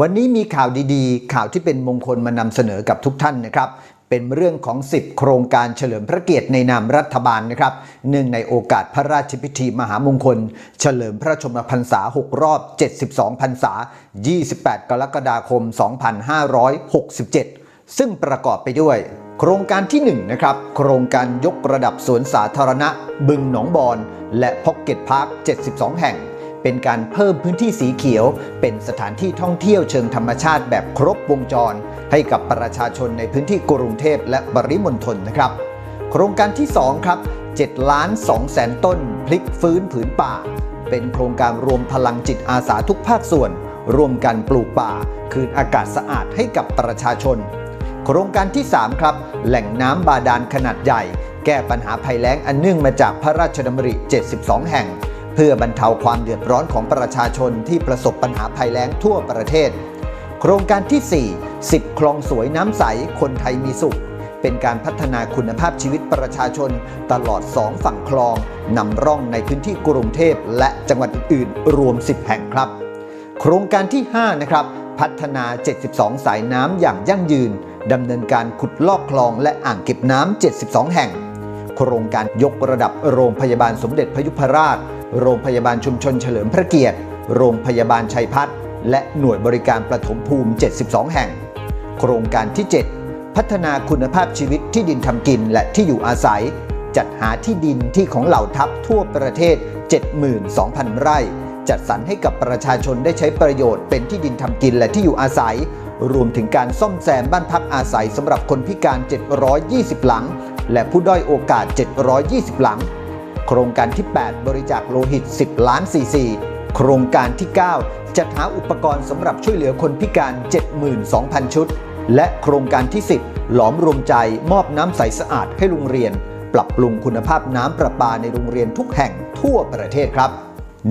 วันนี้มีข่าวดีๆ ข่าวที่เป็นมงคลมานำเสนอกับทุกท่านนะครับ เป็นเรื่องของ 10 โครงการเฉลิมพระเกียรติในนามรัฐบาลนะครับ เนื่องในโอกาสพระราชพิธีมหามงคล เฉลิมพระชนมพรรษา 6 รอบ 72 พรรษา 28 กรกฎาคม 2567 ซึ่งประกอบไปด้วย โครงการที่1นะครับโครงการยกระดับสวนสาธารณะ บึงหนองบอน และพ็อกเก็ตพาร์ค 72 แห่ง เป็นการเพิ่มพื้นที่สีเขียว เป็นสถานที่ท่องเที่ยวเชิงธรรมชาติแบบครบวงจร ให้กับประชาชนในพื้นที่กรุงเทพและปริมณฑลนะครับ โครงการที่ 2 ครับ7ล้าน2แสนต้น พลิกฟื้นผืนป่า เป็นโครงการรวมพลังจิตอาสาทุกภาคส่วนร่วมกันปลูกป่า คืนอากาศสะอาดให้กับประชาชน โครงการที่ 3 ครับ แหล่งน้ำบาดาลขนาดใหญ่ แก้ปัญหาภัยแล้งอันเนื่องมาจากพระราชดำริ 72 แห่ง เพื่อบรรเทาความเดือดร้อนของประชาชนที่ประสบปัญหาภัยแล้งทั่วประเทศ โครงการที่ 4 10 คลองสวยน้ำใส คนไทยมีสุข เป็นการพัฒนาคุณภาพชีวิตประชาชนตลอด 2 ฝั่งคลองนำร่องในพื้นที่กรุงเทพและจังหวัดอื่นๆรวม 10 แห่งครับ โครงการที่ 5 นะครับ พัฒนา 72 สายน้ำอย่างยั่งยืนดำเนินการขุดลอกคลองและอ่างเก็บน้ำ 72 แห่ง โครงการยกระดับโรงพยาบาลสมเด็จพยุพราชโรงพยาบาลชุมชนเฉลิมพระเกียรติ โรงพยาบาลชัยพัฒน์และหน่วยบริการประถมภูมิ 72 แห่ง โครงการที่ 7 พัฒนาคุณภาพชีวิตที่ดินทำกินและที่อยู่อาศัย จัดหาที่ดินที่ของเหล่าทัพทั่วประเทศ 72,000 ไร่ จัดสรรให้กับประชาชนได้ใช้ประโยชน์เป็นที่ดินทำกินและที่อยู่อาศัย รวมถึงการซ่อมแซมบ้านพักอาศัยสำหรับคนพิการ 720 หลัง และผู้ด้อยโอกาส 720 หลัง โครงการที่ 8 บริจาคโลหิต 10 ล้านซีซีโครงการที่ 9 จัดหาอุปกรณ์สำหรับช่วยเหลือคนพิการ 72,000 ชุด และโครงการที่ 10 หลอมรวมใจมอบน้ำใสสะอาดให้โรงเรียน ปรับปรุงคุณภาพน้ำประปาในโรงเรียนทุกแห่งทั่วประเทศครับ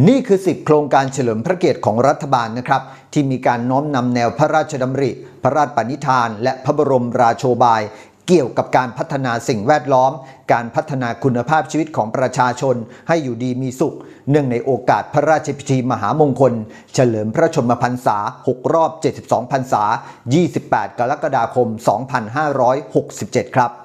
นี่คือ 10 โครงการเฉลิมพระเกียรติของรัฐบาลนะครับ ที่มีการน้อมนำแนวพระราชดำริ พระราชปณิธาน และพระบรมราโชบาย เกี่ยวกับการพัฒนาสิ่งแวดล้อม การพัฒนาคุณภาพชีวิตของประชาชนให้อยู่ดีมีสุข เนื่องในโอกาสพระราชพิธีมหามงคล เฉลิมพระชนมพรรษา 6 รอบ 72 พรรษา 28 กรกฎาคม 2567 ครับ